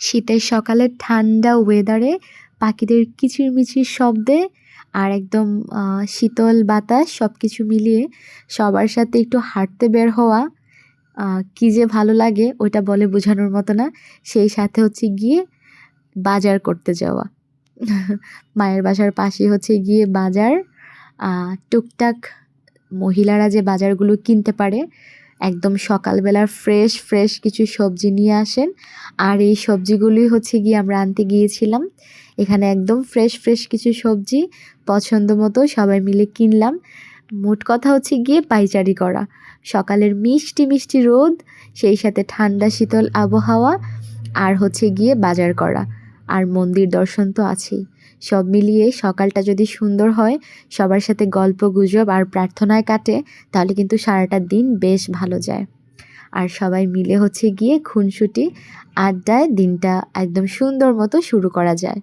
শীতের সকালের ঠান্ডা ওয়েদারে পাখিদের কিচিরমিচির শব্দে আর একদম শীতল বাতাস সব কিছু মিলিয়ে সবার সাথে একটু হাঁটতে বের হওয়া কি যে ভালো লাগে ওটা বলে বোঝানোর মতো না। সেই সাথে হচ্ছে গিয়ে বাজার করতে যাওয়া। মায়ের বাসার পাশে হচ্ছে গিয়ে বাজার। টুকটাক মহিলারা যে বাজারগুলো কিনতে পারে একদম সকালবেলার ফ্রেশ ফ্রেশ কিছু সবজি নিয়ে আসেন। আর এই সবজিগুলি হচ্ছে গিয়ে আমরা আনতে গিয়েছিলাম। এখানে একদম ফ্রেশ ফ্রেশ কিছু সবজি পছন্দ মতো সবাই মিলে কিনলাম। মোট কথা হচ্ছে গিয়ে পাইচারি করা। সকালের মিষ্টি মিষ্টি রোদ, সেই সাথে ঠান্ডা শীতল আবহাওয়া, আর হচ্ছে গিয়ে বাজার করা। আর মন্দির দর্শন তো আছেই। সব মিলিয়ে সকালটা যদি সুন্দর হয়, সবার সাথে গল্প, গুজব আর প্রার্থনায় কাটে, তাহলে কিন্তু সারাটা দিন বেশ ভালো যায়। আর সবাই মিলে হচ্ছে গিয়ে খুনসুটি আড্ডায় দিনটা একদম সুন্দর মতো শুরু করা যায়।